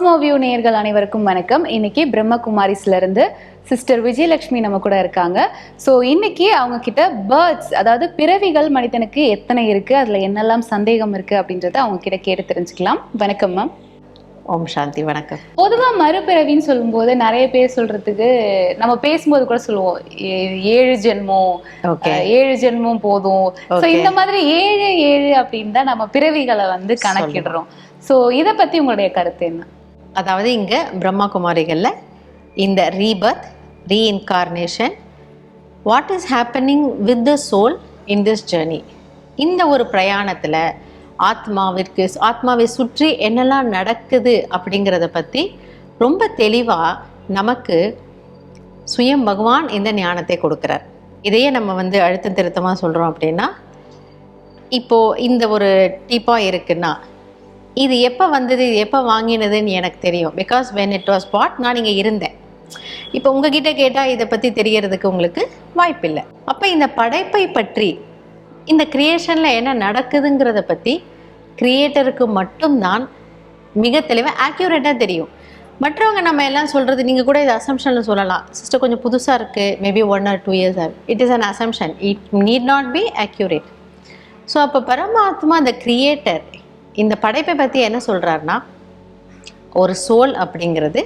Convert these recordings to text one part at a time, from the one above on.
Cosmo view நேயர்கள் அனைவருக்கும் வணக்கம். இன்னைக்கு பிரம்மகுமாரிஸ்ல இருந்து சிஸ்டர் விஜயலட்சுமி நம்ம கூட இருக்காங்க. ஸோ இன்னைக்கு அவங்க கிட்ட பேர்ட்ஸ் அதாவது பிறவிகள் மனிதனுக்கு எத்தனை இருக்கு அதுல என்னெல்லாம் சந்தேகம் இருக்கு அப்படின்றத அவங்க கிட்ட கேட்டு தெரிஞ்சுக்கலாம். வணக்கம் மேம் ஓம் சாந்தி வணக்கம். பொதுவா மறுபிறவின்னு சொல்லும்போது நிறைய பேர் சொல்றதுக்கு நம்ம பேசும்போது கூட சொல்லுவோம் ஏழு ஜென்மம் ஏழு ஜென்மம் போதும். ஸோ. இந்த மாதிரி ஏழு ஏழு அப்படின்னு தான் நம்ம பிறவிகளை வந்து கணக்கிடுறோம். ஸோ இதை பத்தி உங்களுடைய கருத்து என்ன? அதாவது இங்கே பிரம்மா குமாரிகளில் இந்த rebirth reincarnation what is happening with the soul in this journey இந்த ஒரு பிரயாணத்தில் ஆத்மாவிற்கு ஆத்மாவை சுற்றி என்னெல்லாம் நடக்குது அப்படிங்கிறத பற்றி ரொம்ப தெளிவாக நமக்கு சுயம் பகவான் இந்த ஞானத்தை கொடுக்குறார். இதையே நம்ம வந்து அழுத்தம் திருத்தமாக சொல்கிறோம் அப்படின்னா இப்போது இந்த ஒரு டீப்பாக இருக்குன்னா இது எப்போ வந்தது இது எப்போ வாங்கினதுன்னு எனக்கு தெரியும். Because when it was bought நான் இங்கே இருந்தேன். இப்போ உங்ககிட்ட கேட்டால் இதை பற்றி தெரியறதுக்கு உங்களுக்கு வாய்ப்பில்லை. அப்போ இந்த படைப்பை பற்றி இந்த கிரியேஷனில் என்ன நடக்குதுங்கிறத பற்றி கிரியேட்டருக்கு மட்டும்தான் மிக தெளிவாக ஆக்யூரேட்டாக தெரியும். மற்றவங்க நம்ம எல்லாம் சொல்கிறது நீங்கள் கூட இது அசம்ஷனில் சொல்லலாம். சிஸ்டர் கொஞ்சம் புதுசாக இருக்குது maybe one or two years or it is an assumption it need not be accurate so அப்போ பரமாத்மா அந்த கிரியேட்டர் இந்த படைப்பை பற்றி என்ன சொல்கிறாருன்னா ஒரு சோல் அப்படிங்கிறது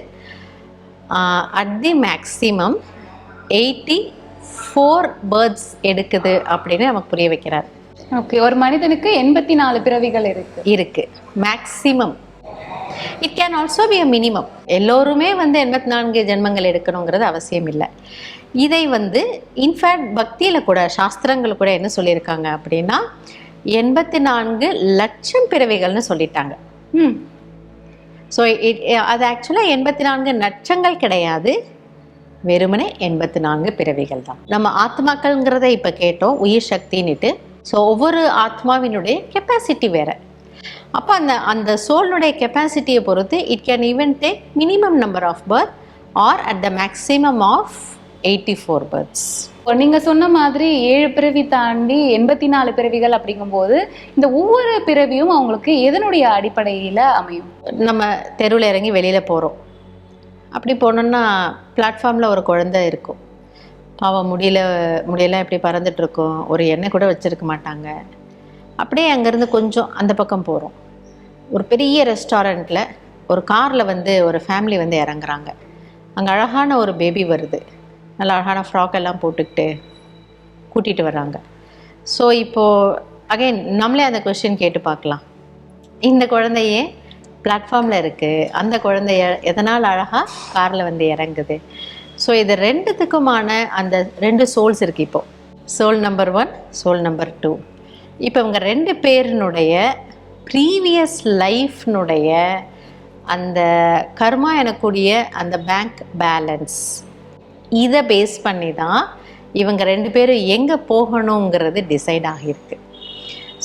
at the maximum eighty four births எடுக்குது அப்படின்னு நமக்கு புரிய வைக்கிறார். ஓகே ஒரு மனிதனுக்கு எண்பத்தி நாலு பிறவிகள் இருக்கு. இருக்கு. Maximum it can also be a minimum எல்லோருமே வந்து எண்பத்தி நான்கு ஜென்மங்கள் எடுக்கணுங்கிறது அவசியம் இல்லை. இதை வந்து இன்ஃபேக்ட் பக்தியில் கூட சாஸ்திரங்கள் கூட என்ன சொல்லியிருக்காங்க அப்படின்னா எண்பத்தி நான்கு லட்சம் பிறவிகள்னு சொல்லிட்டாங்க. ம். ஸோ இட் அது ஆக்சுவலாக எண்பத்தி நான்கு நட்சங்கள் கிடையாது. வெறுமனே எண்பத்தி நான்கு பிறவிகள் தான். நம்ம ஆத்மாக்கள்ங்கிறத இப்போ கேட்டோம் உயிர் சக்தின்னுட்டு. ஸோ ஒவ்வொரு ஆத்மாவினுடைய கெப்பாசிட்டி வேற. அப்போ அந்த அந்த சோல்னுடைய கெப்பாசிட்டியை பொறுத்து it can even take minimum number of birth or at the maximum of eighty four births நீங்க சொன்ன மாதிரி ஏழு பிறவி தாண்டி எண்பத்தி நாலு பிறவிகள் அப்படிங்கும்போது இந்த ஒவ்வொரு பிறவியும் அவங்களுக்கு எதனுடைய அடிப்படையில அமையும்? நம்ம தெருவில் இறங்கி வெளியில் போகிறோம் அப்படி போனோம்னா பிளாட்ஃபார்மில் ஒரு குழந்தை இருக்கும். பாவம் முடியல முடியல இப்படி பறந்துட்டு ஒரு எண்ணெய் கூட வச்சுருக்க மாட்டாங்க. அப்படியே அங்கேருந்து கொஞ்சம் அந்த பக்கம் போகிறோம் ஒரு பெரிய ரெஸ்டாரண்ட்டில் ஒரு காரில் வந்து ஒரு ஃபேமிலி வந்து இறங்குறாங்க. அங்கே அழகான ஒரு பேபி வருது. நல்ல அழகான ஃப்ராக் எல்லாம் போட்டுக்கிட்டு கூட்டிகிட்டு வர்றாங்க. ஸோ இப்போது அகைன் நம்மளே அந்த கொஷின் கேட்டு பார்க்கலாம். இந்த குழந்தையே பிளாட்ஃபார்மில் இருக்குது அந்த குழந்தைய எதனால் அழகாக காரில் வந்து இறங்குது? ஸோ இது ரெண்டுத்துக்குமான அந்த ரெண்டு சோல்ஸ் இருக்குது இப்போது soul number one soul number two இப்போ இவங்க ரெண்டு பேரினுடைய ப்ரீவியஸ் லைஃப்னுடைய அந்த கர்மா எனக்கூடிய அந்த பேங்க் பேலன்ஸ் இதை பேஸ் பண்ணி தான் இவங்க ரெண்டு பேரும் எங்கே போகணுங்கிறது டிசைட் ஆகியிருக்கு.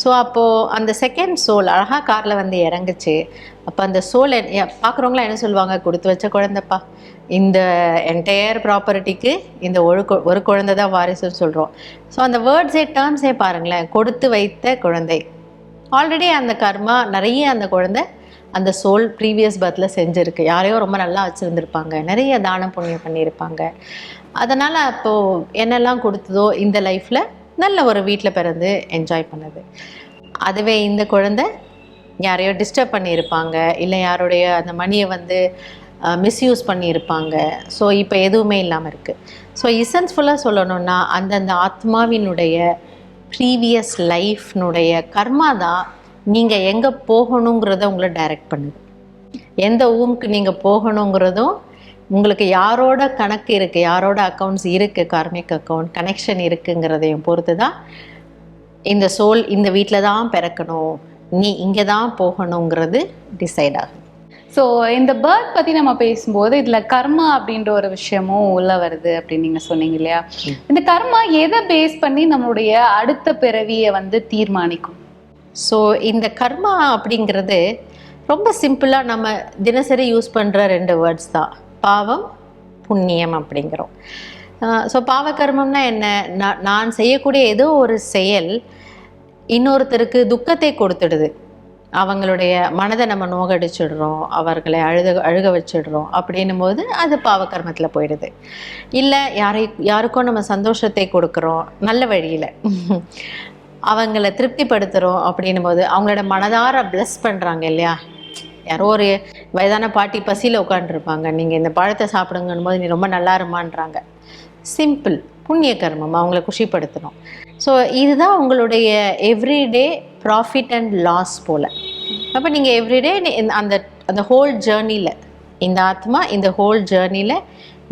ஸோ அப்போது அந்த செகண்ட் சோல் அழகாக காரில் வந்து இறங்குச்சு. அப்போ அந்த சோல் பார்க்குறவங்களாம் என்ன சொல்லுவாங்க? கொடுத்து வச்ச குழந்தைப்பா. இந்த என்டையர் ப்ராப்பர்ட்டிக்கு இந்த ஒரு கு- ஒரு குழந்தை தான் வாரிசுன்னு சொல்கிறோம் ஸோ அந்த வேர்ட்ஸே டேர்ம்ஸே பாருங்களேன். கொடுத்து வைத்த குழந்தை. ஆல்ரெடி அந்த கர்மா நிறைய அந்த குழந்தை அந்த சோல் ப்ரீவியஸ் பர்த்தில் செஞ்சுருக்கு. யாரையோ ரொம்ப நல்லா வச்சுருந்துருப்பாங்க. நிறைய தானம் புண்ணியம் பண்ணியிருப்பாங்க. அதனால் அப்போது என்னெல்லாம் கொடுத்ததோ இந்த லைஃப்பில் நல்ல ஒரு வீட்டில் பிறந்து என்ஜாய் பண்ணுது. அதுவே இந்த குழந்தை யாரையோ டிஸ்டர்ப் பண்ணியிருப்பாங்க. இல்லை யாருடைய அந்த மணியை வந்து மிஸ்யூஸ் பண்ணியிருப்பாங்க. ஸோ இப்போ எதுவுமே இல்லாமல் இருக்குது ஸோ இசன்ஸ்ஃபுல்லாக சொல்லணும்னா அந்தந்த ஆத்மாவினுடைய ப்ரீவியஸ் லைஃப்னுடைய கர்மா தான் நீங்கள் எங்கே போகணுங்கிறத உங்களை டைரக்ட் பண்ணுது. எந்த ஊமுக்கு நீங்கள் போகணுங்கிறதும் உங்களுக்கு யாரோட கணக்கு இருக்குது யாரோட அக்கௌண்ட்ஸ் இருக்குது கார்மிக் அக்கௌண்ட் கனெக்ஷன் இருக்குங்கிறதையும் பொறுத்து தான் இந்த சோல் இந்த வீட்டில் தான் பிறக்கணும் நீ இங்கே தான் போகணுங்கிறது டிசைட் ஆகும் ஸோ இந்த பேர்த் பத்தி நம்ம பேசும்போது இதுல கர்மா அப்படின்ற ஒரு விஷயமும் உள்ள வருது அப்படின்னு நீங்க சொன்னீங்க இல்லையா? இந்த கர்மா எதை பேஸ் பண்ணி நம்மளுடைய அடுத்த பிறவியை வந்து தீர்மானிக்கும்? ஸோ இந்த கர்மா அப்படிங்கிறது ரொம்ப சிம்பிளாக நம்ம தினசரி யூஸ் பண்ணுற ரெண்டு வேர்ட்ஸ் தான். பாவம் புண்ணியம் அப்படிங்கிறோம். ஸோ பாவகர்மம்னா என்ன? நான் நான் செய்யக்கூடிய ஏதோ ஒரு செயல் இன்னொருத்தருக்கு துக்கத்தை கொடுத்துடுது. அவங்களுடைய மனதை நம்ம நோகடிச்சிடுறோம் அவர்களை அழுத அழுக வச்சிடுறோம் அப்படின்னும் போது அது பாவக்கர்மத்தில் போயிடுது. இல்லை யாரை யாருக்கும் நம்ம சந்தோஷத்தை கொடுக்குறோம் நல்ல வழியில். அவங்கள திருப்திப்படுத்துகிறோம் அப்படின்னும் போது அவங்களோட மனதார ப்ளஸ் பண்ணுறாங்க இல்லையா? யாரோ ஒரு வயதான பாட்டி பசியில் உட்காந்துருப்பாங்க நீங்கள் இந்த பழத்தை சாப்பிடுங்கன்னும் போது நீ ரொம்ப நல்லா இருமான்றாங்க. சிம்பிள் புண்ணிய கர்மம். அவங்கள குஷிப்படுத்தணும். ஸோ இதுதான் உங்களுடைய எவ்ரிடே ப்ராஃபிட் அண்ட் லாஸ் போல். அப்போ நீங்கள் எவ்ரிடே அந்த அந்த ஹோல் ஜேர்னியில் இந்த ஆத்மா இந்த ஹோல் ஜேர்னியில்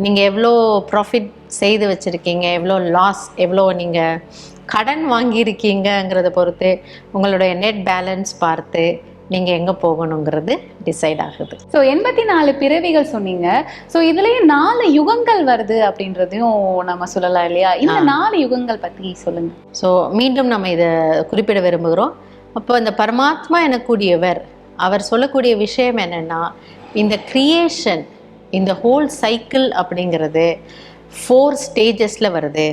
நீங்கள் எவ்வளோ ப்ராஃபிட் செய்து வச்சுருக்கீங்க? எவ்வளோ லாஸ் எவ்வளோ நீங்கள் கடன் வாங்கியிருக்கீங்கங்கிறத பொறுத்து உங்களுடைய நெட் பேலன்ஸ் பார்த்து நீங்கள் எங்கே போகணுங்கிறது டிசைட் ஆகுது. ஸோ எண்பத்தி நாலு பிறவிகள் சொன்னீங்க. ஸோ இதுலயே நாலு யுகங்கள் வருது அப்படின்றதையும் நம்ம சொல்லலாம் இல்லையா? இந்த நாலு யுகங்கள் பத்தி சொல்லுங்க. ஸோ மீண்டும் நம்ம இதை குறிப்பிட விரும்புகிறோம். அப்போ இந்த பரமாத்மா எனக்கூடியவர் அவர் சொல்லக்கூடிய விஷயம் என்னென்னா இந்த கிரியேஷன் இந்த ஹோல் சைக்கிள் அப்படிங்கிறது ஃபோர் ஸ்டேஜஸில் வருது.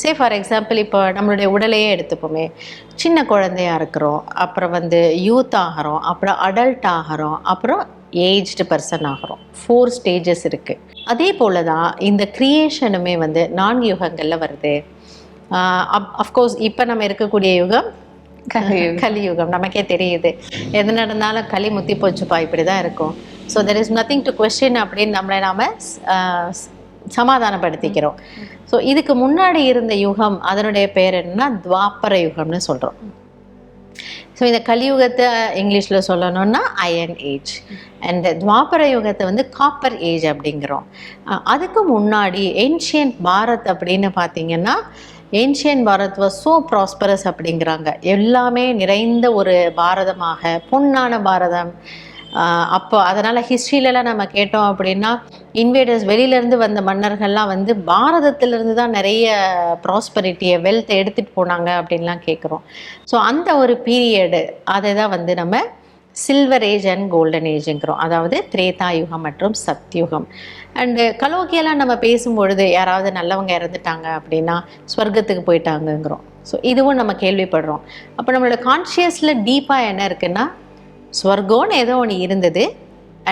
சே ஃபார் எக்ஸாம்பிள் இப்போ நம்மளுடைய உடலையே எடுத்துப்போமே. சின்ன குழந்தையா இருக்கிறோம் அப்புறம் வந்து யூத் ஆகிறோம் அப்புறம் அடல்ட் ஆகிறோம் அப்புறம் ஏஜ்டு பர்சன் ஆகிறோம். ஃபோர் ஸ்டேஜஸ் இருக்குது அதே போல தான் இந்த க்ரியேஷனுமே வந்து நான்கு யுகங்களில் வருது. அஃப்கோர்ஸ் இப்போ நம்ம இருக்கக்கூடிய யுகம். கலியுகம். நமக்கே தெரியுது. எது நடந்தாலும் களி முத்தி போச்சுப்பா இப்படி தான் இருக்கும். So there is nothing to question அப்படின்னு நம்மளை நாம் சமாதானப்படுத்திக்கிறோம். ஸோ இதுக்கு முன்னாடி இருந்த யுகம் அதனுடைய பேர் என்னன்னா துவாபர யுகம்னு சொல்கிறோம் ஸோ இந்த கலியுகத்தை இங்கிலீஷில் சொல்லணும்னா அயன் ஏஜ் அண்ட் துவாபர யுகத்தை வந்து காப்பர் ஏஜ் அப்படிங்கிறோம். அதுக்கு முன்னாடி ஏன்ஷியன்ட் பாரத் அப்படின்னு பார்த்தீங்கன்னா ancient Bharat was so prosperous அப்படிங்கிறாங்க. எல்லாமே நிறைந்த ஒரு பாரதமாக பொன்னான பாரதம். அப்போ அதனால் ஹிஸ்ட்ரியிலலாம் நம்ம கேட்டோம் அப்படின்னா இன்வேடர்ஸ் வெளியிலேருந்து வந்த மன்னர்கள்லாம் வந்து பாரதத்திலிருந்து தான் நிறைய ப்ராஸ்பரிட்டியை வெல்த்தை எடுத்துகிட்டு போனாங்க அப்படின்லாம் கேட்குறோம் ஸோ அந்த ஒரு பீரியடு அதை தான் வந்து நம்ம சில்வர் ஏஜ் அண்ட் கோல்டன் ஏஜுங்கிறோம் அதாவது திரேதா யுகம் மற்றும் சத்யுகம். அண்டு கலோக்கியெல்லாம் நம்ம பேசும்பொழுது யாராவது நல்லவங்க இறந்துட்டாங்க அப்படின்னா ஸ்வர்க்கத்துக்கு போயிட்டாங்கங்கிறோம். ஸோ இதுவும் நம்ம கேள்விப்படுறோம். அப்போ நம்மளோட கான்ஷியஸில் டீப்பாக என்ன இருக்குன்னா ஸ்வர்கோன்னு ஏதோ ஒன்று இருந்தது.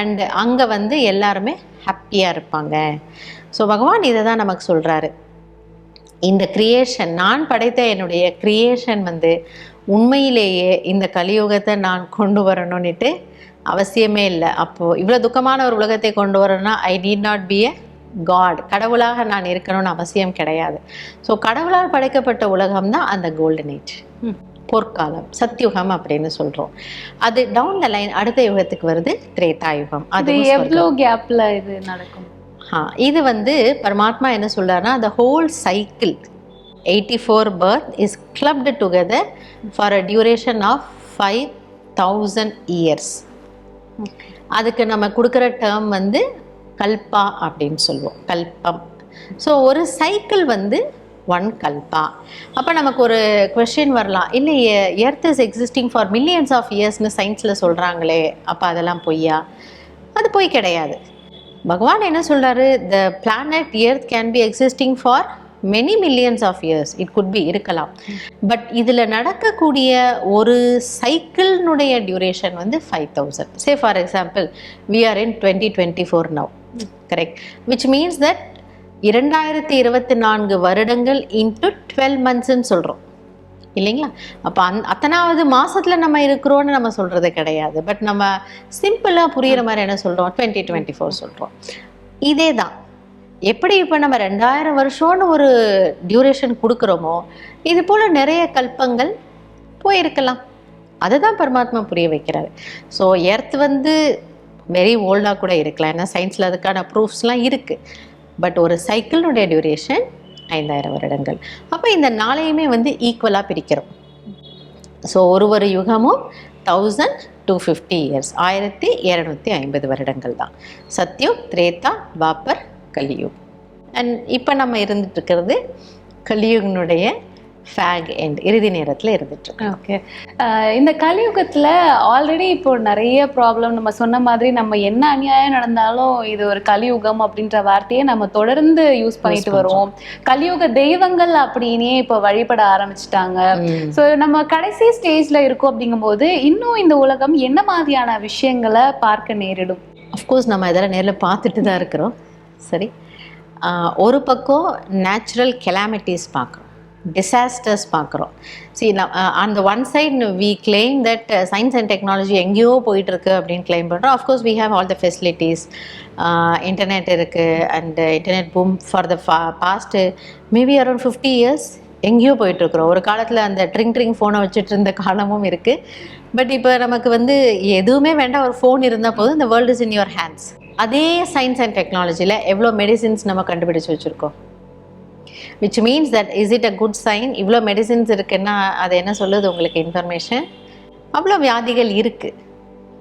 அண்டு அங்கே வந்து எல்லாருமே ஹாப்பியாக இருப்பாங்க. ஸோ பகவான் இதை தான் நமக்கு சொல்கிறாரு இந்த கிரியேஷன் நான் படைத்த என்னுடைய கிரியேஷன் வந்து உண்மையிலேயே இந்த கலியுகத்தை நான் கொண்டு வரணும்னுட்டு அவசியமே இல்லை. அப்போது இவ்வளோ துக்கமான ஒரு உலகத்தை கொண்டு வரணும்னா I need not be a god கடவுளாக நான் இருக்கணும்னு அவசியம் கிடையாது. ஸோ கடவுளால் படைக்கப்பட்ட உலகம் தான் அந்த கோல்டன் ஏஜ் பொற்காலம் சத்யுகம் அப்படின்னு சொல்கிறோம் அது டவுன் த லைன் அடுத்த யுகத்துக்கு வருது திரேதா யுகம் அது எவ்வளோ கேப்ல இது நடக்கும்? இது வந்து பரமாத்மா என்ன சொல்றாருன்னா the whole cycle eighty four birth is clubbed together for a duration of five thousand years அதுக்கு நம்ம கொடுக்குற டேர்ம் வந்து கல்பா அப்படின்னு சொல்லுவோம். கல்பம். ஸோ ஒரு சைக்கிள் வந்து ஒன் கல்பா அப்போ நமக்கு ஒரு கொஷின் வரலாம். இல்லை earth is existing for millions of இயர்ஸ்னு சயின்ஸில் சொல்கிறாங்களே அப்போ அதெல்லாம் பொய்யா? அது பொய் கிடையாது. பகவான் என்ன சொல்கிறாரு the planet earth can be existing for many millions of years it could be இருக்கலாம். பட் இதில் நடக்கக்கூடிய ஒரு சைக்கிள்னுடைய டியூரேஷன் வந்து five thousand say for example we are in twenty twenty four now correct which means that இரண்டாயிரத்தி இருபத்தி நான்கு வருடங்கள் இன்ட்டு டுவெல் மந்த்ஸ்ன்னு சொல்கிறோம் இல்லைங்களா? அப்போ அந் அத்தனாவது மாதத்தில் நம்ம இருக்கிறோன்னு நம்ம சொல்கிறது கிடையாது. பட் நம்ம சிம்பிளாக புரிகிற மாதிரி என்ன சொல்கிறோம் டுவெண்ட்டி டுவெண்ட்டி ஃபோர் சொல்கிறோம் இதே தான் எப்படி இப்போ நம்ம ரெண்டாயிரம் வருஷம்னு ஒரு டியூரேஷன் கொடுக்குறோமோ இது போல் நிறைய கல்பங்கள் போயிருக்கலாம். அதுதான் பரமாத்மா புரிய வைக்கிறாரு. ஸோ எர்த் வந்து வெரி ஓல்டாக கூட இருக்கலாம். ஏன்னா சயின்ஸில் அதுக்கான ப்ரூஃப்ஸ்லாம் இருக்குது பட் ஒரு சைக்கிளினுடைய டியூரேஷன் ஐந்தாயிரம் வருடங்கள். அப்போ இந்த நாளையுமே வந்து ஈக்குவலாக பிரிக்கிறோம். ஸோ ஒரு ஒரு யுகமும் தௌசண்ட் டூ ஃபிஃப்டி இயர்ஸ் ஆயிரத்தி இரநூத்தி ஐம்பது வருடங்கள் தான். சத்யம் திரேதா பாப்பர் கலியுக். அண்ட் இப்போ நம்ம இருந்துட்டு இருக்கிறது கலியுகனுடைய ஃபேக் எண்ட் இறுதி நேரத்தில் இருந்துட்டு. ஓகே இந்த கலியுகத்துல ஆல்ரெடி இப்போ நிறைய ப்ராப்ளம் நம்ம சொன்ன மாதிரி நம்ம என்ன அநியாயம் நடந்தாலும் இது ஒரு கலியுகம் அப்படின்ற வார்த்தையை நம்ம தொடர்ந்து யூஸ் பண்ணிட்டு. வருவோம் கலியுக தெய்வங்கள் அப்படின்னே இப்போ வழிபட ஆரம்பிச்சிட்டாங்க. ஸோ நம்ம கடைசி ஸ்டேஜ்ல இருக்கோம் அப்படிங்கும்போது இன்னும் இந்த உலகம் என்ன மாதிரியான விஷயங்களை பார்க்க நேரிடும்? அஃப்கோர்ஸ் நம்ம இதெல்லாம் நேரில் பார்த்துட்டு தான் இருக்கிறோம். சரி. ஒரு பக்கம் நேச்சுரல் கெலாமிட்டிஸ் பார்க்குறோம். டிசாஸ்டர்ஸ் பார்க்குறோம். சி அந்த one side we claim that science and technology எங்கேயோ போயிட்டுருக்கு அப்படின்னு கிளைம் பண்ணுறோம் of course we have all the facilities internet இருக்குது and internet boom for the ஃபா past maybe around fifty years எங்கேயோ போயிட்டுருக்குறோம். ஒரு காலத்தில் அந்த ட்ரிங் ட்ரிங் ஃபோனை வச்சுட்டு இருந்த காலமும் இருக்குது பட் இப்போ நமக்கு வந்து எதுவுமே வேண்டாம். ஒரு ஃபோன் இருந்தால் போதும். இந்த world is in your hands அதே சயின்ஸ் அண்ட் டெக்னாலஜியில் எவ்வளோ மெடிசின்ஸ் நம்ம கண்டுபிடிச்சு வச்சுருக்கோம்? Which means that is it a good sign இவ்வளோ மெடிசின்ஸ் இருக்குன்னா அது என்ன சொல்லுது உங்களுக்கு இன்ஃபர்மேஷன் அவ்வளோ வியாதிகள் இருக்குது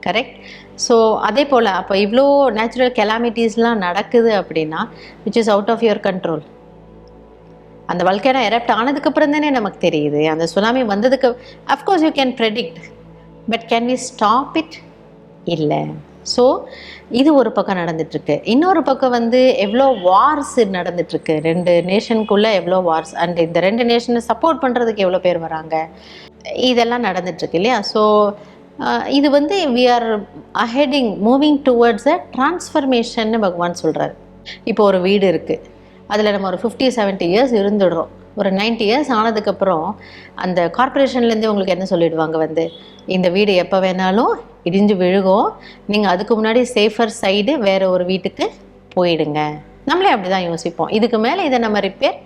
கரெக்ட் ஸோ அதே போல் அப்போ இவ்வளோ நேச்சுரல் கெலாமிட்டிஸ்லாம் நடக்குது அப்படின்னா which is out of your control அந்த வல்கேனோ எரப்ட் ஆனதுக்கப்புறம் தானே நமக்கு தெரியுது. அந்த சுனாமி வந்ததுக்கு of course you can predict but can we stop it இல்லை. ஸோ இது ஒரு பக்கம் நடந்துட்டுருக்கு. இன்னொரு பக்கம் வந்து எவ்வளோ வார்ஸ் நடந்துட்டுருக்கு. ரெண்டு நேஷனுக்குள்ளே எவ்வளோ வார்ஸ் அண்ட் இந்த ரெண்டு நேஷனை சப்போர்ட் பண்ணுறதுக்கு எவ்வளோ பேர் வராங்க? இதெல்லாம் நடந்துட்டுருக்கு இல்லையா? ஸோ இது வந்து we are heading moving towards a transformation பகவான் சொல்கிறார் இப்போ ஒரு வீடு இருக்குது அதில் நம்ம ஒரு ஃபிஃப்டி 70 இயர்ஸ் இருந்துடுறோம். ஒரு 90 இயர்ஸ் ஆனதுக்கப்புறம் அந்த கார்ப்பரேஷன்லேருந்து உங்களுக்கு என்ன சொல்லிடுவாங்க வந்து? இந்த வீடு எப்போ வேணாலும் இடிஞ்சு விழுகும். நீங்கள் அதுக்கு முன்னாடி சேஃபர் சைடு வேறு ஒரு வீட்டுக்கு போயிடுங்க. நம்மளே அப்படி தான் யோசிப்போம். இதுக்கு மேலே இதை நம்ம ரிப்பேர்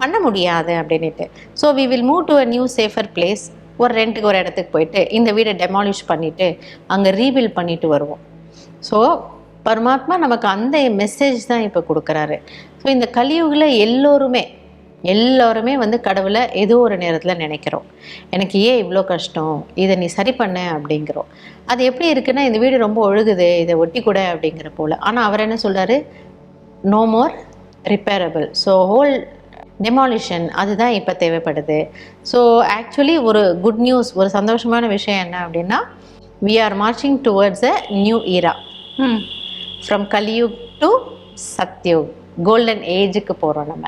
பண்ண முடியாது அப்படின்ட்டு so we will move to a new safer place ஒரு ரெண்ட்டுக்கு ஒரு இடத்துக்கு போயிட்டு இந்த வீடை டெமாலிஷ் பண்ணிவிட்டு அங்கே ரீபில் பண்ணிட்டு வருவோம். ஸோ பரமாத்மா நமக்கு அந்த மெசேஜ் தான் இப்போ கொடுக்குறாரு. ஸோ இந்த கலியுகில் எல்லோருமே எல்லோருமே வந்து கடவுளை ஏதோ ஒரு நேரத்தில் நினைக்கிறோம். எனக்கு ஏன் இவ்வளோ கஷ்டம்? இதை நீ சரி பண்ண அப்படிங்கிறோம். அது எப்படி இருக்குன்னா இந்த வீடு ரொம்ப ஒழுகுது இதை ஒட்டி கூட அப்படிங்கிற போல். ஆனால் அவர் என்ன சொல்றாரு? No more repairable so whole demolition அதுதான் இப்போ தேவைப்படுது. ஸோ ஆக்சுவலி ஒரு குட் நியூஸ் ஒரு சந்தோஷமான விஷயம் என்ன அப்படின்னா we are marching towards a new era hmm. From Kaliyug to Satyug golden ஏஜுக்கு போகிறோம் நம்ம.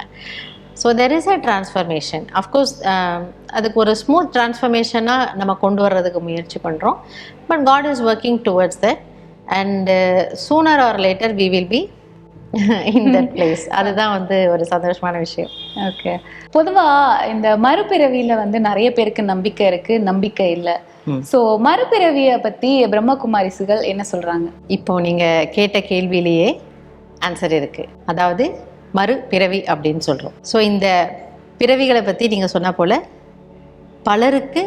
So there is a transformation of course அதுக்கு ஒரு ஸ்மூத் டிரான்ஸ்ஃபர்மேஷனாக நம்ம கொண்டு வர்றதுக்கு முயற்சி பண்ணுறோம் but God is working towards that and sooner or later we will be in that place அதுதான் வந்து ஒரு சந்தோஷமான விஷயம். ஓகே பொதுவா இந்த மறுபிறவியில வந்து நிறைய பேருக்கு நம்பிக்கை இருக்கு நம்பிக்கை இல்ல. சோ மறுபிறவிய பத்தி பிரம்மகுமாரிசுகள் என்ன சொல்றாங்க? இப்போ நீங்கள் கேட்ட கேள்வியிலேயே ஆன்சர் இருக்குது அதாவது மறு பிறவி அப்படின்னு சொல்கிறோம் ஸோ இந்த பிறவிகளை பற்றி நீங்கள் சொன்ன போல் பலருக்கு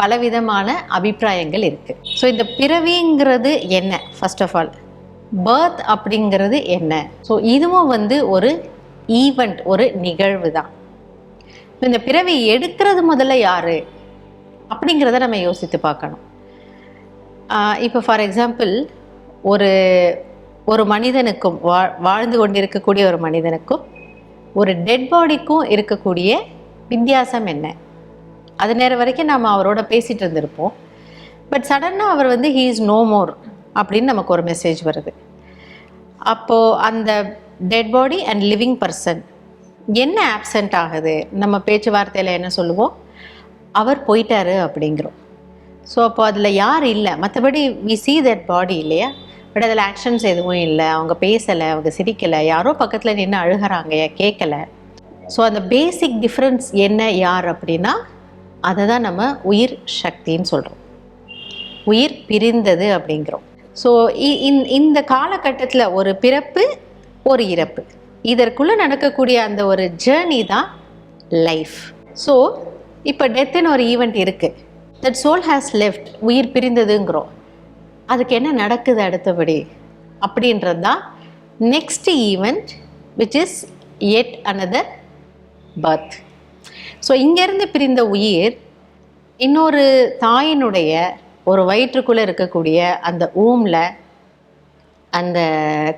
பலவிதமான அபிப்பிராயங்கள் இருக்குது ஸோ இந்த பிறவிங்கிறது என்ன? ஃபர்ஸ்ட் ஆஃப் ஆல் பர்த் அப்படிங்கிறது என்ன? ஸோ இதுவும் வந்து ஒரு ஈவெண்ட் ஒரு நிகழ்வு தான். இந்த பிறவி எடுக்கிறது முதல்ல யாரு? அப்படிங்கிறத நம்ம யோசித்து பார்க்கணும். இப்போ ஃபார் எக்ஸாம்பிள் ஒரு ஒரு மனிதனுக்கும் வா வாழ்ந்து கொண்டிருக்கக்கூடிய ஒரு மனிதனுக்கும் ஒரு டெட் பாடிக்கும் இருக்கக்கூடிய வித்தியாசம் என்ன? அது நேரம் வரைக்கும் நாம் அவரோட பேசிகிட்டு இருந்திருப்போம். பட் சடனாக அவர் வந்து ஹீ இஸ் நோ மோர் அப்படின்னு நமக்கு ஒரு மெசேஜ் வருது. அப்போது அந்த dead body and living person என்ன ஆப்சண்ட் ஆகுது? நம்ம பேச்சுவார்த்தையில் என்ன சொல்லுவோம்? அவர் போயிட்டாரு அப்படிங்கிறோம். ஸோ அப்போ அதில் யார் இல்லை? மற்றபடி வி சி தட் பாடி இல்லையா? பட் அதில் ஆக்ஷன்ஸ் எதுவும் இல்லை. அவங்க பேசலை அவங்க சிரிக்கலை. யாரோ பக்கத்தில் நின்று அழுகிறாங்க கேட்கலை ஸோ அந்த பேசிக் டிஃப்ரென்ஸ் என்ன யார் அப்படின்னா அதை தான் நம்ம உயிர் சக்தின்னு சொல்கிறோம் உயிர் பிரிந்தது அப்படிங்கிறோம். ஸோ இந்த காலகட்டத்தில் ஒரு பிறப்பு ஒரு இறப்பு. இதற்குள்ளே நடக்கக்கூடிய அந்த ஒரு ஜேர்னி தான் லைஃப் ஸோ இப்போ டெத்துன்னு ஒரு ஈவெண்ட் இருக்குது தட் சோல் ஹேஸ் லெஃப்ட் உயிர் பிரிந்ததுங்கிறோம். அதுக்கு என்ன நடக்குது அடுத்தபடி? அப்படின்றது தான் next event which is at another birth so இங்கேருந்து பிரிந்த உயிர் இன்னொரு தாயினுடைய ஒரு வயிற்றுக்குள்ளே இருக்கக்கூடிய அந்த ஊமில் அந்த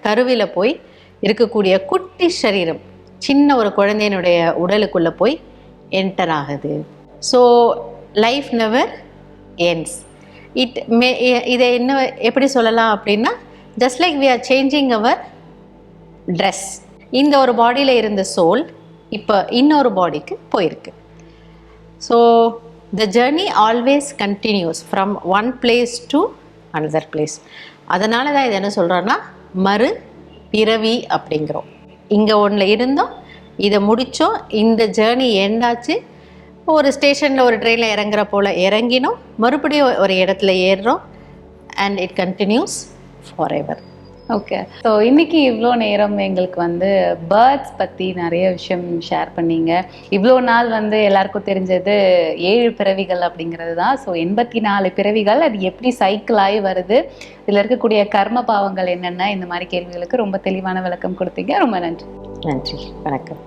கருவில் போய் இருக்கக்கூடிய குட்டி சரீரம் சின்ன ஒரு குழந்தையினுடைய உடலுக்குள்ளே போய் என்டர் ஆகுது. So life never ends it may இதை என்ன எப்படி சொல்லலாம் அப்படின்னா just like we are changing our dress இந்த ஒரு பாடியில் இருந்த சோல் இப்போ இன்னொரு பாடிக்கு போயிருக்கு. So the journey always continues from one place to another place அதனால தான் இது என்ன சொல்கிறோன்னா மறு பிறவி அப்படிங்கிறோம். இங்கே ஒன்றில் இருந்தோம் இதை முடித்தோம் இந்த ஜேர்னி எண்டாச்சு ஒரு ஸ்டேஷனில் ஒரு ட்ரெயினில் இறங்குற போல் இறங்கினோம். மறுபடியும் ஒரு இடத்துல ஏறுறோம். And it continues forever okay so இன்னைக்கு இவ்வளோ நேரம் எங்களுக்கு வந்து பேர்ட்ஸ் பற்றி நிறைய விஷயம் ஷேர் பண்ணீங்க. இவ்வளோ நாள் வந்து எல்லாருக்கும் தெரிஞ்சது ஏழு பிறவிகள் அப்படிங்கிறது தான். ஸோ எண்பத்தி நாலு பிறவிகள் அது எப்படி சைக்கிள் ஆகி வருது? இதில் இருக்கக்கூடிய கர்ம பாவங்கள் என்னென்ன? இந்த மாதிரி கேள்விகளுக்கு ரொம்ப தெளிவான விளக்கம் கொடுத்தீங்க. ரொம்ப நன்றி. நன்றி. வணக்கம்.